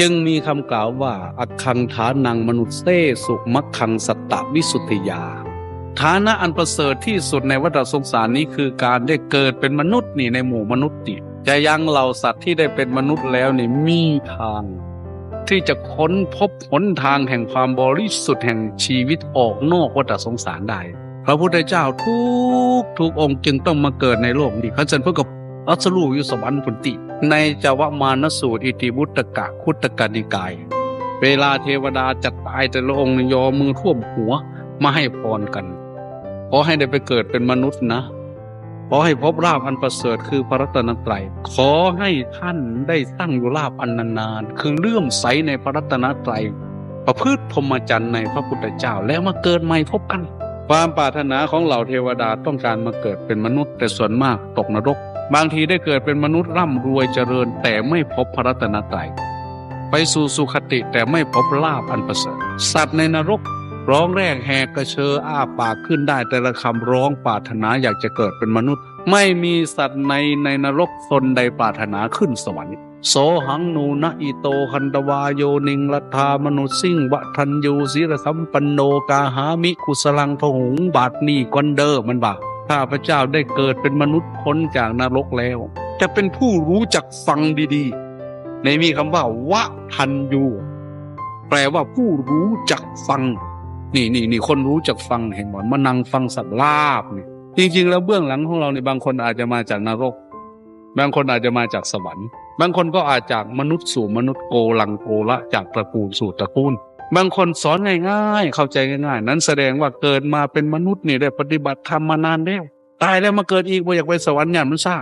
จึงมีคำกล่าวว่าอักขังฐานังมนุษย์เซสุมักขังสัตตวิสุทธิยา ฐานะอันประเสริฐที่สุดในวัฏสงสารนี้คือการได้เกิดเป็นมนุษย์นี่ในหมู่มนุษย์นี่จะยังเหล่าสัตว์ที่ได้เป็นมนุษย์แล้วนี่มีทาง ที่จะค้นพบหนทางแห่งความบริสุทธิ์แห่งชีวิตออกนอกวัฏสงสารได้พระพุทธเจ้าทุกทุกองค์จึงต้องมาเกิดในโลกนี้ขันสันเพื่อกับ อัสลูอยู่สวรรค์พุติ ในจวมานสูตรอิติวุตกะคุตกนิกาย เวลาเทวดาจะตายแต่ละองค์ยอมือท่วมหัวมาให้พรกันขอให้ได้ไปเกิดเป็นมนุษย์นะขอให้พบราบอันประเสริฐคือพระรัตนตรัย ขอให้ท่านได้ตั้งอยู่ราบอันนานๆ คือเลื่อมใสในพระรัตนตรัย ประพฤติพรหมจรรย์ในพระพุทธเจ้าแล้วมาเกิดใหม่พบกัน ความปรารถนาของเหล่าเทวดาต้องการมาเกิดเป็นมนุษย์ แต่ส่วนมากตกนรก บางทีได้เกิดเป็นมนุษย์ร่ำรวยเจริญ แต่ไม่พบพระรัตนตรัยไปสู่สุคติแต่ไม่พบลาภอันประเสริฐสัตว์ในนรก ร้องแรกแหกกระเชออ้าปากขึ้นได้แต่ละคำร้องปรารถนาอยากจะเกิดเป็นมนุษย์ ไม่มีสัตว์ในในนรกตนใดปรารถนาขึ้นสวรรค์โสหังนูนะอิโตคันตวาโยนิงลัทธามนุสิ่งวะทันยูศิรสัมปันโนกาหามิกุสลังพหุงบาทนีกอนเดอร์มันบ่า ข้าพเจ้าได้เกิดเป็นมนุษย์พ้นจากนรกแล้ว จะเป็นผู้รู้จักฟังดีๆ ในมีคำว่าวะทันยูแปลว่าผู้รู้จักฟัง นี่นี่นี่คนรู้จักฟังเห็นบ่มานั่งฟังสัตว์ลาบเนี่ยจริงๆ แล้วเบื้องหลังของเราในยบางคนอาจจะมาจากนรก บางคนอาจจะมาจากสวรรค์ บางคนก็อาจจากมนุษย์สู่มนุษย์โกลังโกละจากตระกูลสู่ตระกูล บางคนสอนง่ายๆ เข้าใจง่ายๆ นั้นแสดงว่าเกิดมาเป็นมนุษย์นี่ได้ปฏิบัติธรรมมานานแล้ว ตายแล้วมาเกิดอีกว่าอยากไปสวรรค์ญางมันซ่า